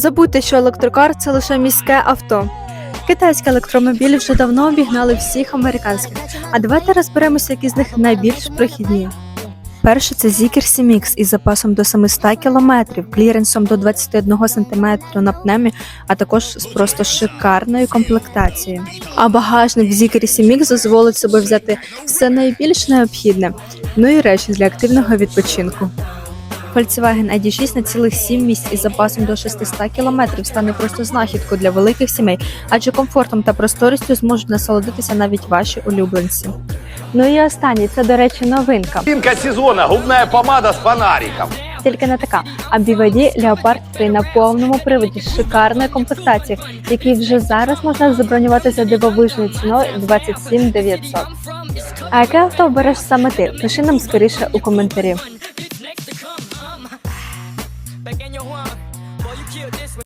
Забудьте, що електрокар це лише міське авто. Китайські електромобілі вже давно обігнали всіх американських. А давайте розберемося, які з них найбільш прохідні. Перше це Zikr CMX із запасом до 700 км, кліренсом до 21 см на пневмі, а також з просто шикарною комплектацією. А багажник в Zikr CMX дозволить собі взяти все найбільш необхідне, ну і речі для активного відпочинку. Volkswagen ID6 на цілих 7 місць із запасом до 600 км стане просто знахідкою для великих сімей, адже комфортом та просторістю зможуть насолодитися навіть ваші улюбленці. Ну і останній, це, до речі, новинка. Новинка сезона губная помада с фонариком. Тільки не така. А BYD Leopard 3 на повному приводі з шикарною комплектацією, який вже зараз можна забронювати за дивовижною ціною 27 900. А яке авто обереш саме ти? Пиши нам скоріше у коментарі. pequeño Juan. Boy, you killed this one.